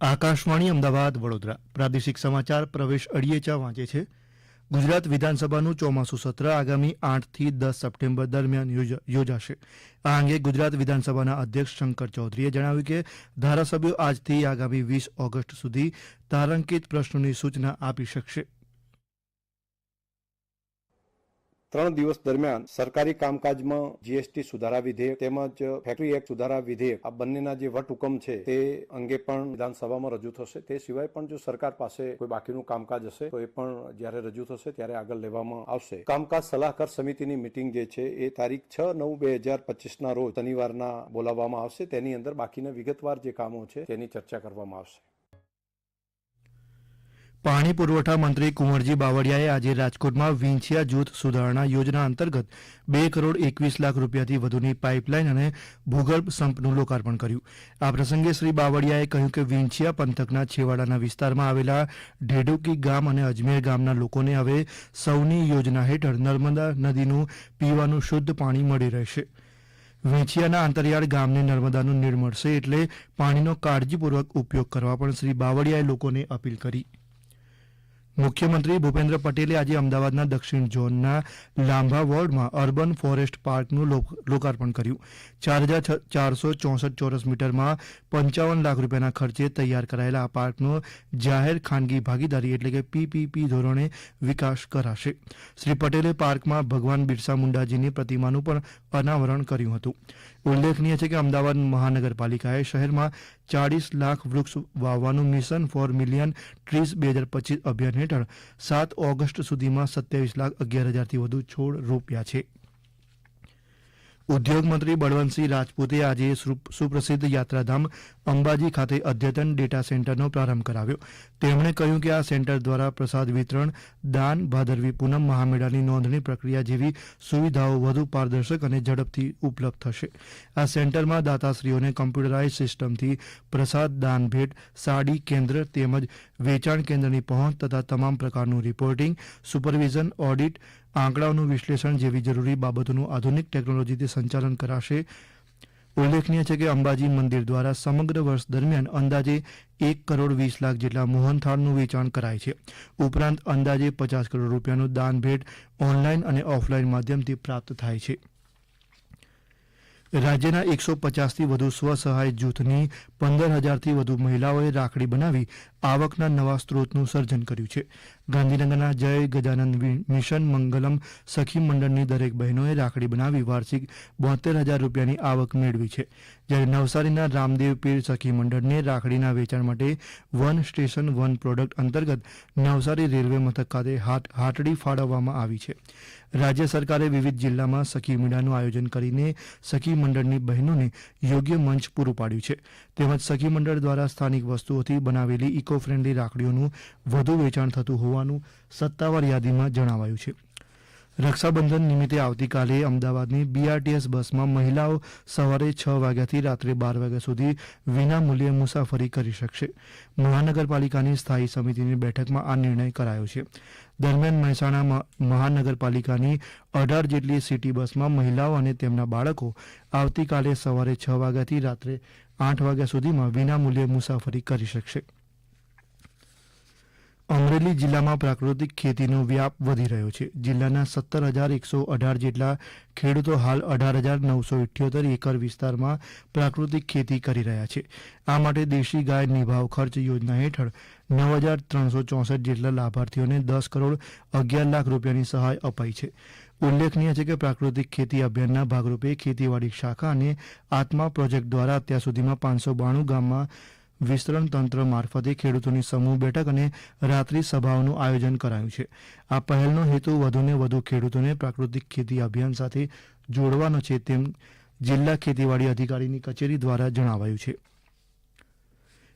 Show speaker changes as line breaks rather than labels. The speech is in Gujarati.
આકાશવાણી અમદાવાદ, વડોદરા. પ્રાદેશિક સમાચાર પ્રવેશ અડિયેચા વાંચે છે. ગુજરાત વિધાનસભાનું ચોમાસું સત્ર આગામી આઠથી દસ સપ્ટેમ્બર દરમિયાન યોજાશે. આ અંગે ગુજરાત વિધાનસભાના અધ્યક્ષ શંકર ચૌધરીએ જણાવ્યું કે, ધારાસભ્યો આજથી આગામી વીસ ઓગસ્ટ સુધી તારાંકિત પ્રશ્નોની સૂચના આપી શકશે.
ત્રણ દિવસ દરમિયાન સરકારી કામકાજમાં જીએસટી સુધારા વિધેયક તેમજ ફેક્ટરી એક્ટ સુધારા વિધેયક, આ બંનેના જે વટહુકમ છે તે અંગે પણ વિધાનસભામાં રજૂ થશે. તે સિવાય પણ જો સરકાર પાસે કોઈ બાકીનું કામકાજ હશે, તો એ પણ જ્યારે રજૂ થશે ત્યારે આગળ લેવામાં આવશે. કામકાજ સલાહકાર સમિતિની મિટિંગ જે છે એ તારીખ છ નવ બે હજાર પચીસના રોજ શનિવારના બોલાવવામાં આવશે. તેની અંદર બાકીના વિગતવાર જે કામો છે તેની ચર્ચા કરવામાં આવશે.
પાણી પુરવઠા મંત્રી કુંવરજી બાવળિયાએ આજે રાજકોટમાં વિંછિયા જૂથ સુધારણા યોજના અંતર્ગત બે કરોડ એકવીસ લાખ રૂપિયાથી વધુની પાઇપલાઇન અને ભૂગર્ભ સંપનું લોકાર્પણ કર્યું. આ પ્રસંગે શ્રી બાવળિયાએ કહ્યું કે વિંછિયા પંથકના છેવાડાના વિસ્તારમાં આવેલા ઢેડુકી ગામ અને અજમેર ગામના લોકોને હવે સૌની યોજના હેઠળ નર્મદા નદીનું પીવાનું શુદ્ધ પાણી મળી રહેશે. વેંચિયાના આંતરિયાળ ગામને નર્મદાનું નીર મળશે એટલે પાણીનો કાળજીપૂર્વક ઉપયોગ કરવા પણ શ્રી બાવળિયાએ લોકોને અપીલ કરી. મુખ્યમંત્રી ભૂપેન્દ્ર પટેલે આજે અમદાવાદના દક્ષિણ ઝોનના લાંભા વોર્ડમાં અર્બન ફોરેસ્ટ પાર્કનું લોકાર્પણ કર્યું. ચાર હજાર ચારસો ચોસઠ ચોરસ મીટરમાં પંચાવન લાખ રૂપિયાના ખર્ચે તૈયાર કરાયેલા આ પાર્કનો જાહેર ખાનગી ભાગીદારી એટલે કે પીપીપી ધોરણે વિકાસ કરાશે. શ્રી પટેલે પાર્કમાં ભગવાન બિરસા મુંડાજીની પ્રતિમાનું પણ અનાવરણ કર્યું હતું. ઉલ્લેખનીય છે કે અમદાવાદ મહાનગરપાલિકાએ શહેરમાં ચાળીસ લાખ વૃક્ષ વાવવાનું મિશન ફોર મિલિયન ટ્રીઝ બે હજાર પચીસ અભિયાન હેઠળ સાત ઓગસ્ટ સુધીમાં સત્યાવીસ લાખ અગિયાર હજારથી વધુ છોડ રોપ્યા છે. ઉદ્યોગ મંત્રી બળવંતસિંહ રાજપૂતે આજે સુપ્રસિદ્ધ યાત્રાધામ અંબાજી ખાતે અદ્યતન ડેટા સેન્ટરનો પ્રારંભ કરાવ્યો. તેમણે કહ્યું કે આ સેન્ટર દ્વારા પ્રસાદ વિતરણ, દાન, ભાદરવી પૂનમ મહામેળાની નોંધણી પ્રક્રિયા જેવી સુવિધાઓ વધુ પારદર્શક અને ઝડપથી ઉપલબ્ધ થશે. આ સેન્ટરમાં દાતાશ્રીઓને કમ્પ્યુટરાઇઝ સિસ્ટમથી પ્રસાદ, દાન ભેટ, સાડી, કેન્દ્ર તેમજ વેચાણ કેન્દ્રની પહોંચ તથા તમામ પ્રકારનું રિપોર્ટિંગ, સુપરવિઝન, ઓડિટ આંકડાઓનું વિશ્લેષણ જેવી જરૂરી બાબતોનું આધુનિક ટેકનોલોજીથી સંચાલન કરાશે. ઉલ્લેખનીય છે કે અંબાજી મંદિર દ્વારા સમગ્ર વર્ષ દરમિયાન અંદાજે એક કરોડ વીસ લાખ જેટલા મોહનથાળનું વેચાણ કરાય છે. ઉપરાંત અંદાજે પચાસ કરોડ રૂપિયાનું દાન ભેટ ઓનલાઈન અને ઓફલાઈન માધ્યમથી પ્રાપ્ત થાય છે. રાજ્યના એકસો પચાસથી વધુ સ્વસહાય જૂથની પંદર હજારથી વધુ મહિલાઓએ રાખડી બનાવી આવકના નવા સ્ત્રોતનું સર્જન કર્યું છે. ગાંધીનગરના જય ગજાનંદ મિશન મંગલમ સખી મંડળની દરેક બહેનોએ રાખડી બનાવી વાર્ષિક બોતેર હજાર રૂપિયાની આવક મેળવી છે. જ્યારે નવસારીના રામદેવ પીર સખી મંડળને રાખડીના વેચાણ માટે વન સ્ટેશન વન પ્રોડક્ટ અંતર્ગત નવસારી રેલવે મથક ખાતે હાટ- હાટડી ફાળવવામાં આવી છે. રાજ્ય સરકારે વિવિધ જિલ્લામાં સખી મેળાનું આયોજન કરીને સખી મંડળની બહેનોને યોગ્ય મંચ પૂરું પાડ્યું છે. તેમજ સખી મંડળ દ્વારા સ્થાનિક વસ્તુઓથી બનાવેલી ઇકો ફ્રેન્ડલી રાખડીઓનું વધુ વેચાણ થતું હોવાનું સત્તાવાર યાદીમાં જણાવાયું છે. રક્ષાબંધન નિમિત્તે આવતીકાલે અમદાવાદની બીઆરટીએસ બસમાં મહિલાઓ સવારે છ વાગ્યાથી રાત્રે બાર વાગ્યા સુધી વિના મૂલ્યે મુસાફરી કરી શકશે. મહાનગરપાલિકાની સ્થાયી સમિતિની બેઠકમાં આ નિર્ણય કરાયો છે. દરમિયાન મહેસાણા મહાનગરપાલિકાની અઢાર જેટલી સિટી બસમાં મહિલાઓ અને તેમના બાળકો આવતીકાલે સવારે છ વાગ્યાથી રાત્રે આઠ વાગ્યા સુધીમાં વિના મૂલ્યે મુસાફરી કરી શકશે. અમરેલી જિલ્લામાં પ્રાકૃતિક ખેતીનો વ્યાપ વધી રહ્યો છે. જિલ્લાના સત્તર હજાર એકસો અઢાર જેટલા ખેડૂતો હાલ અઢાર હજાર નવસો ઇઠ્યોતેર એકર વિસ્તારમાં પ્રાકૃતિક ખેતી કરી રહ્યા છે. આ માટે દેશી ગાય નિભાવ ખર્ચ યોજના હેઠળ નવ હજાર ત્રણસો ચોસઠ જેટલા લાભાર્થીઓને દસ કરોડ અગિયાર લાખ રૂપિયાની સહાય અપાઈ છે. ઉલ્લેખનીય છે કે પ્રાકૃતિક ખેતી અભિયાનના ભાગરૂપે ખેતીવાડી શાખા અને આત્મા પ્રોજેક્ટ દ્વારા અત્યાર સુધીમાં પાંચસો બાણું ગામમાં વિસ્તરણ તંત્ર મારફતે ખેડૂતોની સમૂહ બેઠક અને રાત્રિ સભાઓનું આયોજન કરાયું છે. આ પહેલનો હેતુ વધુને વધુ ખેડૂતોને પ્રાકૃતિક ખેતી અભિયાન સાથે જોડવાનો છે તેમ જિલ્લા ખેતીવાડી અધિકારીની કચેરી દ્વારા જણાવાયું છે.